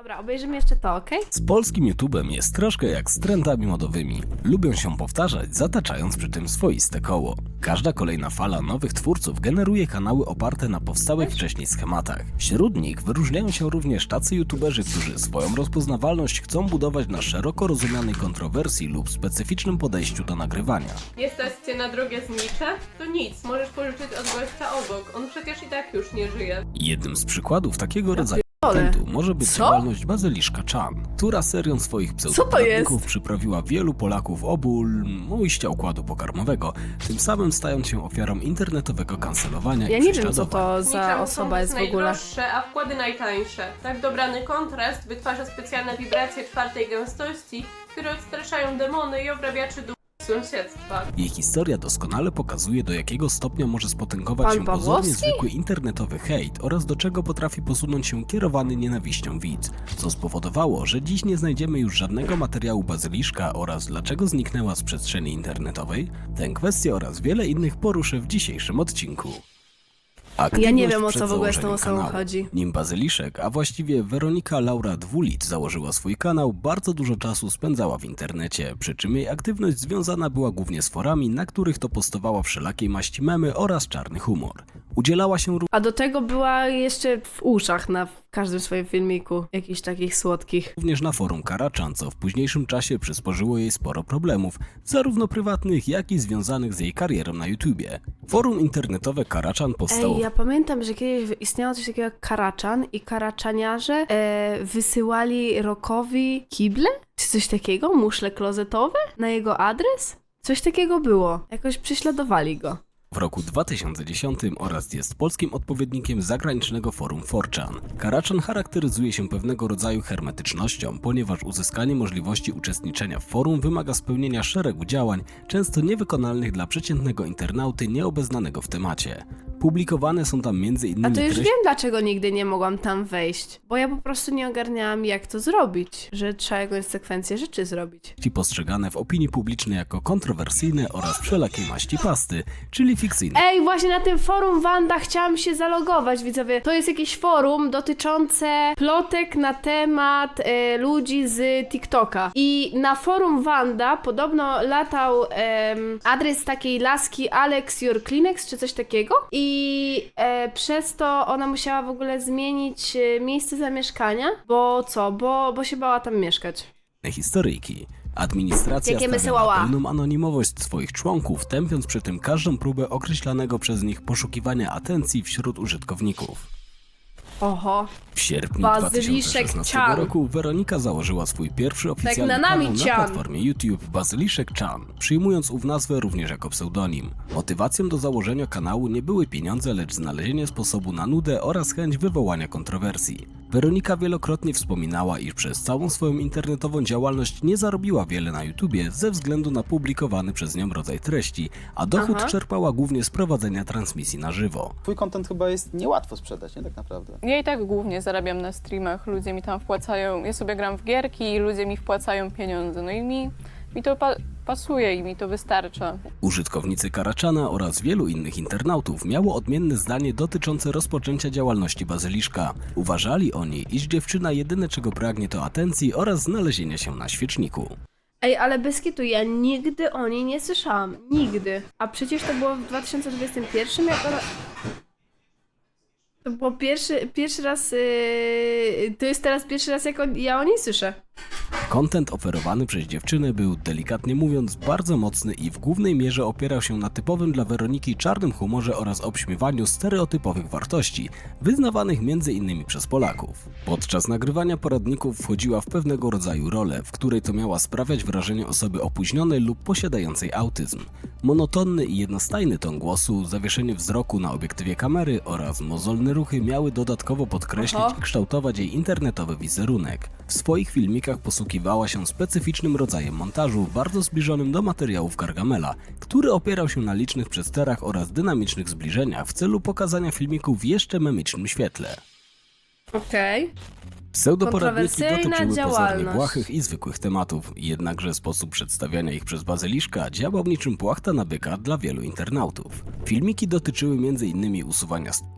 Dobra, obejrzymy jeszcze to, okej? Z polskim YouTubem jest troszkę jak z trendami modowymi. Lubią się powtarzać, zataczając przy tym swoiste koło. Każda kolejna fala nowych twórców generuje kanały oparte na powstałych wcześniej schematach. Wśród nich wyróżniają się również tacy YouTuberzy, którzy swoją rozpoznawalność chcą budować na szeroko rozumianej kontrowersji lub specyficznym podejściu do nagrywania. Cię na drogie znicze? To nic, możesz pożyczyć od gościa obok. On przecież i tak już nie żyje. Jednym z przykładów takiego rodzaju kontentu może być Co? działalność Bazyliszka Chan, która serią swoich to jest? pseudoprawników przyprawiła wielu Polaków o ból ujścia układu pokarmowego, tym samym stając się ofiarą internetowego kancelowania Ja i nie wiem, co prześladowań. to za osoba jest w ogóle. najdroższe, a wkłady najtańsze. Tak dobrany kontrast wytwarza specjalne wibracje czwartej gęstości, które odstraszają demony i obrabiaczy duch sąsiedztwa. Jej historia doskonale pokazuje, do jakiego stopnia może spotęgować Pan się pozornie Pawłowski? zwykły internetowy hejt oraz do czego potrafi posunąć się kierowany nienawiścią widz, co spowodowało, że dziś nie znajdziemy już żadnego materiału Bazyliszka oraz dlaczego zniknęła z przestrzeni internetowej. Tę kwestię oraz wiele innych poruszę w dzisiejszym odcinku. Ja nie Aktywność wiem, o przed co w ogóle z tą założeniem osobą kanału. chodzi. Nim Bazyliszek, a właściwie Weronika Laura Dwulic założyła swój kanał, bardzo dużo czasu spędzała w internecie, przy czym jej aktywność związana była głównie z forami, na których to postowała wszelakiej maści memy oraz czarny humor. Udzielała się A do tego była jeszcze w uszach na każdym swoim filmiku, jakichś takich słodkich. również na forum Karaczan, co w późniejszym czasie przysporzyło jej sporo problemów, zarówno prywatnych, jak i związanych z jej karierą na YouTubie. Forum internetowe Karaczan powstało Ej, ja pamiętam, że kiedyś istniało coś takiego jak Karaczan i karaczaniarze e, wysyłali Rokowi kible? Czy coś takiego? Muszle klozetowe? Na jego adres? Coś takiego było. Jakoś prześladowali go. W roku 2010 oraz jest polskim odpowiednikiem zagranicznego forum 4chan. Karaczan charakteryzuje się pewnego rodzaju hermetycznością, ponieważ uzyskanie możliwości uczestniczenia w forum wymaga spełnienia szeregu działań, często niewykonalnych dla przeciętnego internauty nieobeznanego w temacie. Publikowane są tam m.in. A to już treści wiem, dlaczego nigdy nie mogłam tam wejść. Bo ja po prostu nie ogarniałam, jak to zrobić. Że trzeba jakąś sekwencję rzeczy zrobić. postrzegane w opinii publicznej jako kontrowersyjne oraz wszelakiej maści pasty, czyli fikcyjne Ej, właśnie na tym forum Wanda chciałam się zalogować, widzowie. To jest jakieś forum dotyczące plotek na temat e, ludzi z TikToka. I na forum Wanda podobno latał em, adres takiej laski Alex Your Kleenex, czy coś takiego. I e, przez to ona musiała w ogóle zmienić e, miejsce zamieszkania, bo co? Bo, bo się bała tam mieszkać. historyjki. Administracja Jakie stawia mysyłała. na pełną anonimowość swoich członków, tępiąc przy tym każdą próbę określanego przez nich poszukiwania atencji wśród użytkowników. Oho. W sierpniu Bazyliszek 2016 Chan. roku Weronika założyła swój pierwszy oficjalny na nami kanał na Chan. platformie YouTube Bazyliszek Chan, przyjmując ów nazwę również jako pseudonim. Motywacją do założenia kanału nie były pieniądze, lecz znalezienie sposobu na nudę oraz chęć wywołania kontrowersji. Weronika wielokrotnie wspominała, iż przez całą swoją internetową działalność nie zarobiła wiele na YouTubie ze względu na publikowany przez nią rodzaj treści, a dochód Aha. czerpała głównie z prowadzenia transmisji na żywo. Twój content chyba jest niełatwo sprzedać, nie tak naprawdę. Ja i tak głównie zarabiam na streamach, ludzie mi tam wpłacają, ja sobie gram w gierki i ludzie mi wpłacają pieniądze, no i mi, mi to pa pasuje i mi to wystarcza. Użytkownicy Karaczana oraz wielu innych internautów miało odmienne zdanie dotyczące rozpoczęcia działalności Bazyliszka. Uważali oni, iż dziewczyna jedyne czego pragnie to atencji oraz znalezienia się na świeczniku. Ej, ale bez kitu, ja nigdy o niej nie słyszałam. Nigdy. A przecież to było w 2021, jak ona... To było pierwszy, pierwszy raz... Yy... To jest teraz pierwszy raz, jak on, ja o niej słyszę. Kontent oferowany przez dziewczynę był, delikatnie mówiąc, bardzo mocny i w głównej mierze opierał się na typowym dla Weroniki czarnym humorze oraz obśmiewaniu stereotypowych wartości, wyznawanych m.in. przez Polaków. Podczas nagrywania poradników wchodziła w pewnego rodzaju rolę, w której to miała sprawiać wrażenie osoby opóźnionej lub posiadającej autyzm. Monotonny i jednostajny ton głosu, zawieszenie wzroku na obiektywie kamery oraz mozolne ruchy miały dodatkowo podkreślić i kształtować jej internetowy wizerunek. W swoich filmikach posługiwała się specyficznym rodzajem montażu, bardzo zbliżonym do materiałów Gargamela, który opierał się na licznych przesterach oraz dynamicznych zbliżeniach w celu pokazania filmików w jeszcze memicznym świetle. Okej. Pseudoporadniki Kontrowersyjna dotyczyły pozornie błahych i zwykłych tematów, jednakże sposób przedstawiania ich przez Bazyliszka działał niczym płachta na byka dla wielu internautów. Filmiki dotyczyły m.in. usuwania stiki,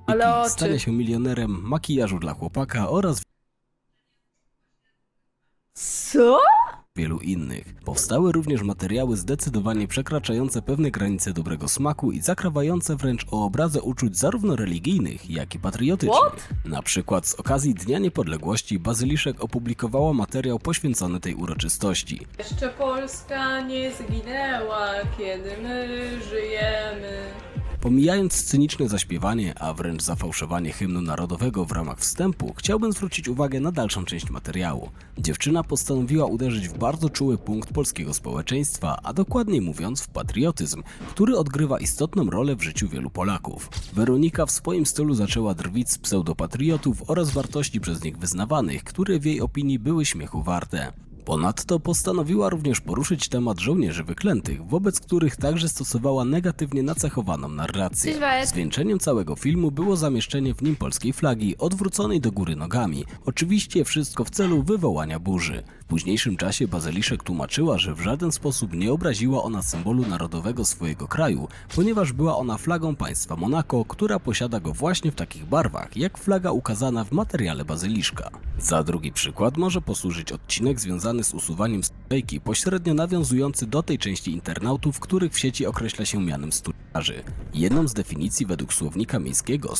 stania się milionerem, makijażu dla chłopaka oraz Co? wielu innych. Powstały również materiały zdecydowanie przekraczające pewne granice dobrego smaku i zakrawające wręcz o obrazę uczuć zarówno religijnych, jak i patriotycznych. What? Na przykład z okazji Dnia Niepodległości Bazyliszek opublikowała materiał poświęcony tej uroczystości. Jeszcze Polska nie zginęła, kiedy my żyjemy. Pomijając cyniczne zaśpiewanie, a wręcz zafałszowanie hymnu narodowego w ramach wstępu, chciałbym zwrócić uwagę na dalszą część materiału. Dziewczyna postanowiła uderzyć w bardzo czuły punkt polskiego społeczeństwa, a dokładniej mówiąc w patriotyzm, który odgrywa istotną rolę w życiu wielu Polaków. Weronika w swoim stylu zaczęła drwić z pseudopatriotów oraz wartości przez nich wyznawanych, które w jej opinii były śmiechu warte. Ponadto postanowiła również poruszyć temat żołnierzy wyklętych, wobec których także stosowała negatywnie nacechowaną narrację. Zwieńczeniem całego filmu było zamieszczenie w nim polskiej flagi odwróconej do góry nogami. Oczywiście wszystko w celu wywołania burzy. W późniejszym czasie Bazyliszek tłumaczyła, że w żaden sposób nie obraziła ona symbolu narodowego swojego kraju, ponieważ była ona flagą państwa Monako, która posiada go właśnie w takich barwach, jak flaga ukazana w materiale Bazyliszka. Za drugi przykład może posłużyć odcinek związany z usuwaniem sklejki, pośrednio nawiązujący do tej części internautów, których w sieci określa się mianem studiarzy. Jedną z definicji według słownika miejskiego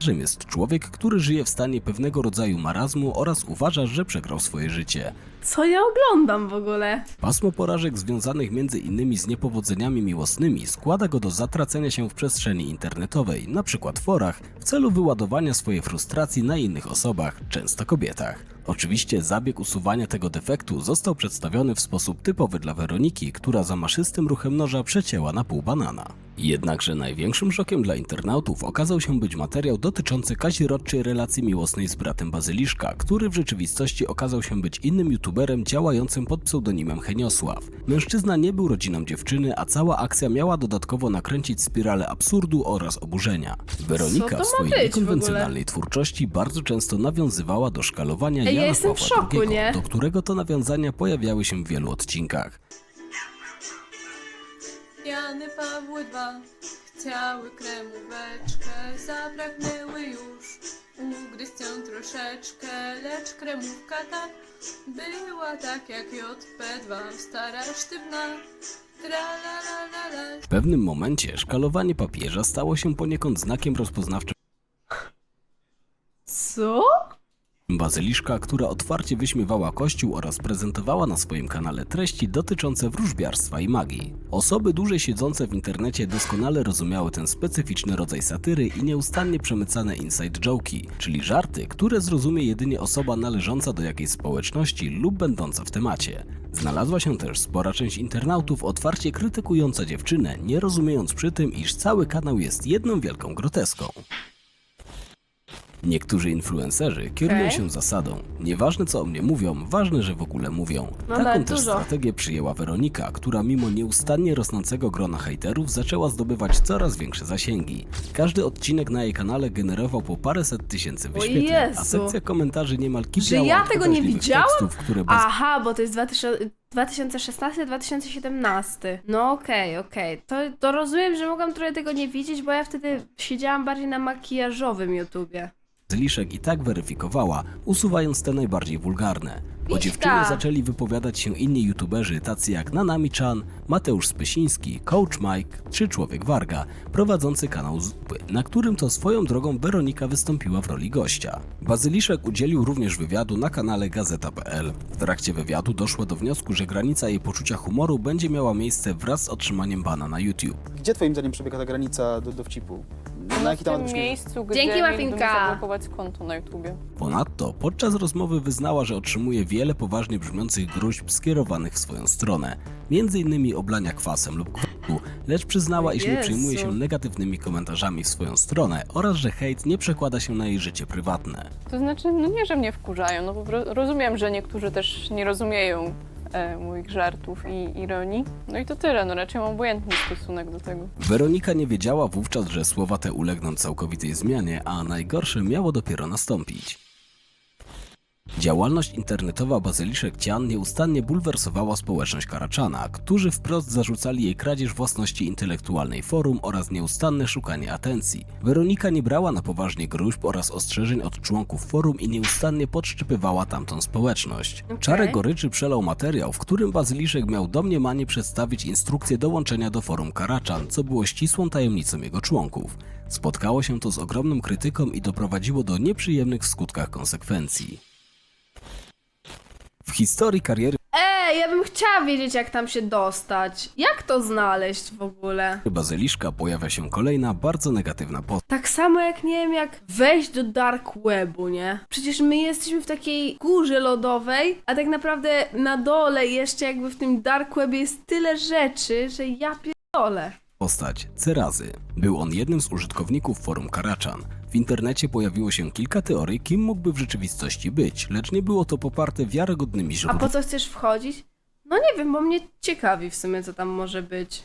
studiarzem jest człowiek, który żyje w stanie pewnego rodzaju marazmu oraz uważa, że przegrał swoje życie. Co ja oglądam w ogóle? Pasmo porażek związanych między innymi z niepowodzeniami miłosnymi składa go do zatracenia się w przestrzeni internetowej, na przykład forach, w celu wyładowania swojej frustracji na innych osobach, często kobietach. Oczywiście zabieg usuwania tego defektu został przedstawiony w sposób typowy dla Weroniki, która za maszystym ruchem noża przecięła na pół banana. Jednakże największym szokiem dla internautów okazał się być materiał dotyczący kazirodczej relacji miłosnej z bratem Bazyliszka, który w rzeczywistości okazał się być innym youtuberem działającym pod pseudonimem Heniosław. Mężczyzna nie był rodziną dziewczyny, a cała akcja miała dodatkowo nakręcić spiralę absurdu oraz oburzenia. Weronika w swojej niekonwencjonalnej twórczości bardzo często nawiązywała do szkalowania Ej, ja Jana w Pawła szoku, II, nie? do którego to nawiązania pojawiały się w wielu odcinkach. Jany Pawły II chciały kremóweczkę, zapragnęły już. Ugryźć ją troszeczkę, lecz kremówka ta była tak jak JP2, stara sztywna. W pewnym momencie szkalowanie papieża stało się poniekąd znakiem rozpoznawczym. Co? Bazyliszka, która otwarcie wyśmiewała Kościół oraz prezentowała na swoim kanale treści dotyczące wróżbiarstwa i magii. Osoby dłużej siedzące w internecie doskonale rozumiały ten specyficzny rodzaj satyry i nieustannie przemycane inside joke'i, czyli żarty, które zrozumie jedynie osoba należąca do jakiejś społeczności lub będąca w temacie. Znalazła się też spora część internautów otwarcie krytykująca dziewczynę, nie rozumiejąc przy tym, iż cały kanał jest jedną wielką groteską. Niektórzy influencerzy kierują Okej. się zasadą. Nieważne co o mnie mówią, ważne, że w ogóle mówią. No Taką tak, też dużo. strategię przyjęła Weronika, która mimo nieustannie rosnącego grona hejterów zaczęła zdobywać coraz większe zasięgi. Każdy odcinek na jej kanale generował po paręset tysięcy wyświetleń, a Jezu. sekcja komentarzy niemal kipiała ja od tego nie obraźliwych widziałam? tekstów, które bez Aha, bo to jest 2000 2016-2017. No okej, okej. To, to rozumiem, że mogłam trochę tego nie widzieć, bo ja wtedy siedziałam bardziej na makijażowym YouTubie. Liszek i tak weryfikowała, usuwając te najbardziej wulgarne. O dziewczynie zaczęli wypowiadać się inni youtuberzy, tacy jak Nanami-chan, Mateusz Spysiński, Coach Mike czy Człowiek Warga, prowadzący kanał Zupy, na którym to swoją drogą Weronika wystąpiła w roli gościa. Bazyliszek udzielił również wywiadu na kanale Gazeta.pl. W trakcie wywiadu doszło do wniosku, że granica jej poczucia humoru będzie miała miejsce wraz z otrzymaniem bana na YouTube. Gdzie twoim zdaniem przebiega ta granica do dowcipu? No Na jaki w temat tym byśmy... miejscu, gdzie Dzięki, mieliby mi zablokować konto na YouTubie. Ponadto podczas rozmowy wyznała, że otrzymuje wiele poważnie brzmiących gruźb skierowanych w swoją stronę, między innymi oblania kwasem lub gwałtu, lecz przyznała, iż nie Jezu. przejmuje się negatywnymi komentarzami w swoją stronę oraz że hejt nie przekłada się na jej życie prywatne. To znaczy, no nie, że mnie wkurzają, no po prostu rozumiem, że niektórzy też nie rozumieją e, moich żartów i ironii. No i to tyle, no raczej mam obojętny stosunek do tego. Weronika nie wiedziała wówczas, że słowa te ulegną całkowitej zmianie, a najgorsze miało dopiero nastąpić. Działalność internetowa Bazyliszek Cian nieustannie bulwersowała społeczność Karaczana, którzy wprost zarzucali jej kradzież własności intelektualnej forum oraz nieustanne szukanie atencji. Weronika nie brała na poważnie gruźb oraz ostrzeżeń od członków forum i nieustannie podszczypywała tamtą społeczność. Okej. Czarek Goryczy przelał materiał, w którym Bazyliszek miał domniemanie przedstawić instrukcję dołączenia do forum Karaczan, co było ścisłą tajemnicą jego członków. Spotkało się to z ogromną krytyką i doprowadziło do nieprzyjemnych w skutkach konsekwencji. W historii kariery Ej, ja bym chciała wiedzieć, jak tam się dostać. Jak to znaleźć w ogóle? Bazyliszka pojawia się kolejna bardzo negatywna postać. Tak samo jak nie wiem, jak wejść do dark webu, nie? Przecież my jesteśmy w takiej górze lodowej, a tak naprawdę na dole jeszcze jakby w tym dark webie jest tyle rzeczy, że ja pierdolę. Postać Cerazy. Był on jednym z użytkowników forum Karaczan. W internecie pojawiło się kilka teorii, kim mógłby w rzeczywistości być, lecz nie było to poparte wiarygodnymi A po co chcesz wchodzić? No nie wiem, bo mnie ciekawi w sumie, co tam może być.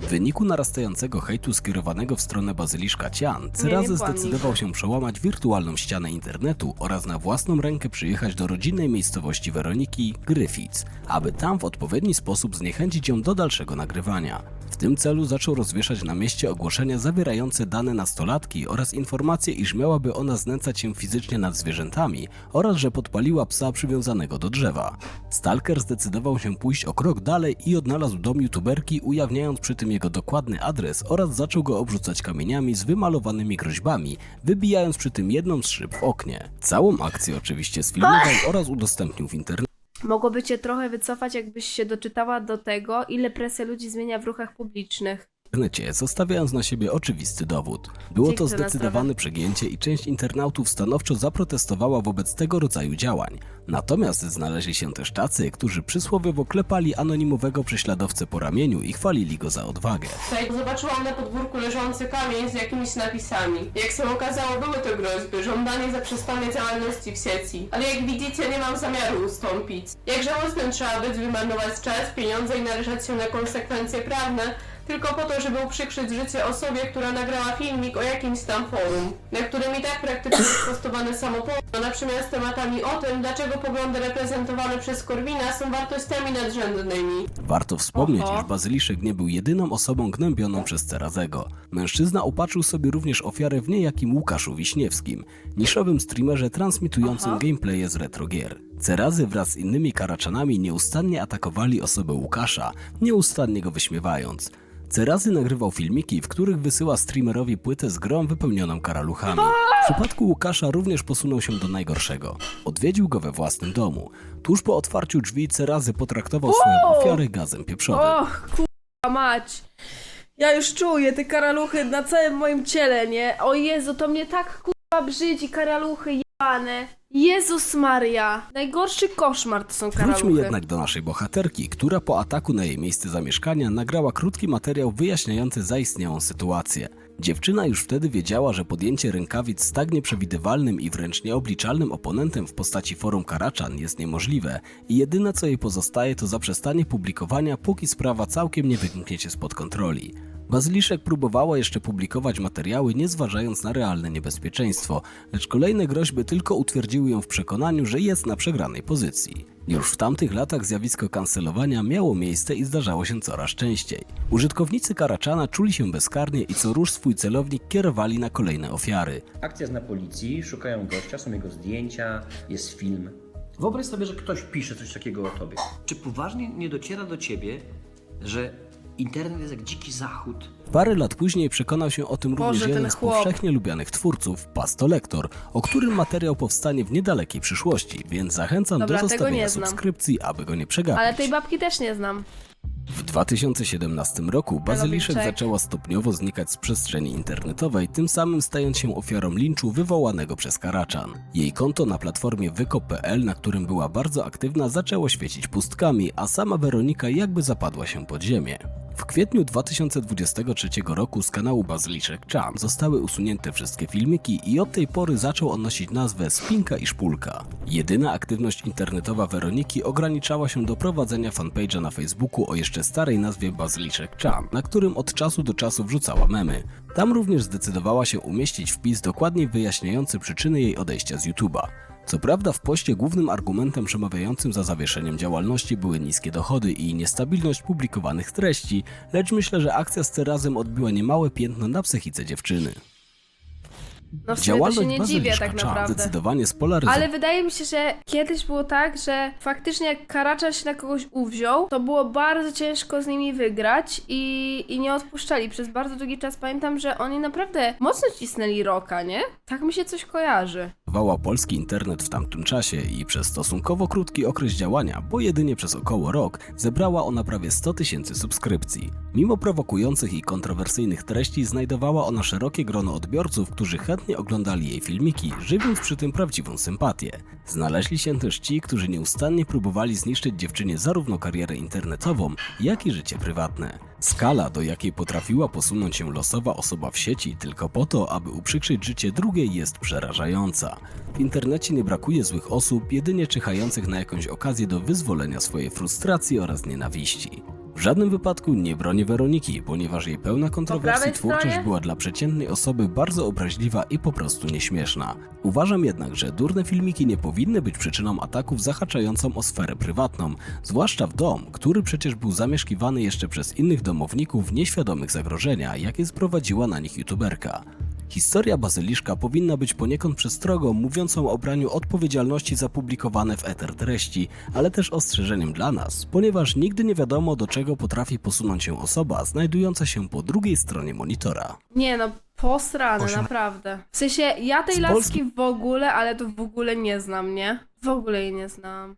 W wyniku narastającego hejtu skierowanego w stronę Bazyliszka Cian, byłam zdecydował się przełamać wirtualną ścianę internetu oraz na własną rękę przyjechać do rodzinnej miejscowości Weroniki, Griffiths, aby tam w odpowiedni sposób zniechęcić ją do dalszego nagrywania. W tym celu zaczął rozwieszać na mieście ogłoszenia zawierające dane nastolatki oraz informacje, iż miałaby ona znęcać się fizycznie nad zwierzętami oraz że podpaliła psa przywiązanego do drzewa. Stalker zdecydował się pójść o krok dalej i odnalazł dom youtuberki, ujawniając przy tym jego dokładny adres oraz zaczął go obrzucać kamieniami z wymalowanymi groźbami, wybijając przy tym jedną z szyb w oknie. Całą akcję oczywiście sfilmował oraz udostępnił w internecie. Mogłoby cię trochę wycofać, jakbyś się doczytała do tego, ile presja ludzi zmienia w ruchach publicznych. Internecie, zostawiając na siebie oczywisty dowód. Było Dzięki to zdecydowane przegięcie i część internautów stanowczo zaprotestowała wobec tego rodzaju działań. Natomiast znaleźli się też tacy, którzy przysłowiowo klepali anonimowego prześladowcę po ramieniu i chwalili go za odwagę. Tutaj zobaczyłam na podwórku leżący kamień z jakimiś napisami. Jak się okazało, były to groźby, żądanie zaprzestania działalności w sieci. Ale jak widzicie, nie mam zamiaru ustąpić. Jak żałosnym trzeba być, wymarnować czas, pieniądze i narażać się na konsekwencje prawne, tylko po to, żeby uprzykrzyć życie osobie, która nagrała filmik o jakimś tam forum, na którym i tak praktycznie jest postowane samoporno, natomiast tematami o tym, dlaczego poglądy reprezentowane przez Korwina są wartościami nadrzędnymi. Warto wspomnieć, Oho. iż Bazyliszek nie był jedyną osobą gnębioną przez Cerazego. Mężczyzna upatrzył sobie również ofiarę w niejakim Łukaszu Wiśniewskim, niszowym streamerze transmitującym Aha. gameplaye z retrogier. Cerazy wraz z innymi karaczanami nieustannie atakowali osobę Łukasza, nieustannie go wyśmiewając. Cerazy nagrywał filmiki, w których wysyła streamerowi płytę z grą wypełnioną karaluchami. W przypadku Łukasza również posunął się do najgorszego. Odwiedził go we własnym domu. Tuż po otwarciu drzwi Cerazy potraktował swoją ofiarę gazem pieprzowym. Och, kurwa mać. Ja już czuję te karaluchy na całym moim ciele, nie? O Jezu, to mnie tak kurwa brzydzi karaluchy jebane. Jezus Maria. Najgorszy koszmar to są karaluchy. Wróćmy jednak do naszej bohaterki, która po ataku na jej miejsce zamieszkania nagrała krótki materiał wyjaśniający zaistniałą sytuację. Dziewczyna już wtedy wiedziała, że podjęcie rękawic z tak nieprzewidywalnym i wręcz nieobliczalnym oponentem w postaci forum Karaczan jest niemożliwe i jedyne co jej pozostaje to zaprzestanie publikowania, póki sprawa całkiem nie wymkniecie spod kontroli. Bazyliszek próbowała jeszcze publikować materiały, nie zważając na realne niebezpieczeństwo, lecz kolejne groźby tylko utwierdziły ją w przekonaniu, że jest na przegranej pozycji. Już w tamtych latach zjawisko kancelowania miało miejsce i zdarzało się coraz częściej. Użytkownicy Karaczana czuli się bezkarnie i co rusz swój celownik kierowali na kolejne ofiary. Akcja jest na policji, szukają gościa, są jego zdjęcia, jest film. Wyobraź sobie, że ktoś pisze coś takiego o tobie. Czy poważnie nie dociera do ciebie, że internet jest jak dziki zachód? Parę lat później przekonał się o tym Boże, również ten jeden z chłop. powszechnie lubianych twórców, Pasto Lektor, o którym materiał powstanie w niedalekiej przyszłości, więc zachęcam Dobra, do tego zostawienia nie znam. subskrypcji, aby go nie przegapić. Ale tej babki też nie znam. W 2017 roku Bazyliszek zaczęła stopniowo znikać z przestrzeni internetowej, tym samym stając się ofiarą linczu wywołanego przez Karaczan. Jej konto na platformie wykop.pl, na którym była bardzo aktywna, zaczęło świecić pustkami, a sama Weronika jakby zapadła się pod ziemię. W kwietniu 2023 roku z kanału Bazyliszek Chan zostały usunięte wszystkie filmiki i od tej pory zaczął on nosić nazwę Spinka i Szpulka. Jedyna aktywność internetowa Weroniki ograniczała się do prowadzenia fanpage'a na Facebooku o jeszcze starej nazwie Bazyliszek Chan, na którym od czasu do czasu wrzucała memy. Tam również zdecydowała się umieścić wpis dokładnie wyjaśniający przyczyny jej odejścia z YouTube'a. Co prawda w poście głównym argumentem przemawiającym za zawieszeniem działalności były niskie dochody i niestabilność publikowanych treści, lecz myślę, że akcja z Terazem odbiła niemałe piętno na psychice dziewczyny. No w sumie to się nie dziwię tak naprawdę. zdecydowanie spolaryzowała Ale wydaje mi się, że kiedyś było tak, że faktycznie jak Karaczan się na kogoś uwziął, to było bardzo ciężko z nimi wygrać i, i nie odpuszczali. Przez bardzo długi czas pamiętam, że oni naprawdę mocno cisnęli Roka, nie? Tak mi się coś kojarzy. polski internet w tamtym czasie i przez stosunkowo krótki okres działania, bo jedynie przez około rok, zebrała ona prawie 100 tysięcy subskrypcji. Mimo prowokujących i kontrowersyjnych treści, znajdowała ona szerokie grono odbiorców, którzy chętnie oglądali jej filmiki, żywiąc przy tym prawdziwą sympatię. Znaleźli się też ci, którzy nieustannie próbowali zniszczyć dziewczynie zarówno karierę internetową, jak i życie prywatne. Skala, do jakiej potrafiła posunąć się losowa osoba w sieci tylko po to, aby uprzykrzyć życie drugiej, jest przerażająca. W internecie nie brakuje złych osób, jedynie czyhających na jakąś okazję do wyzwolenia swojej frustracji oraz nienawiści. W żadnym wypadku nie bronię Weroniki, ponieważ jej pełna kontrowersji prawej twórczość stronie? była dla przeciętnej osoby bardzo obraźliwa i po prostu nieśmieszna. Uważam jednak, że durne filmiki nie powinny być przyczyną ataków zahaczającą o sferę prywatną, zwłaszcza w dom, który przecież był zamieszkiwany jeszcze przez innych domowników nieświadomych zagrożenia, jakie sprowadziła na nich youtuberka. Historia Bazyliszka powinna być poniekąd przestrogą mówiącą o braniu odpowiedzialności za publikowane w eter treści, ale też ostrzeżeniem dla nas, ponieważ nigdy nie wiadomo do czego potrafi posunąć się osoba znajdująca się po drugiej stronie monitora. Nie no, posrane, Osiem- naprawdę. W sensie, ja tej Z laski Polski- w ogóle, ale to w ogóle nie znam, nie? W ogóle jej nie znam.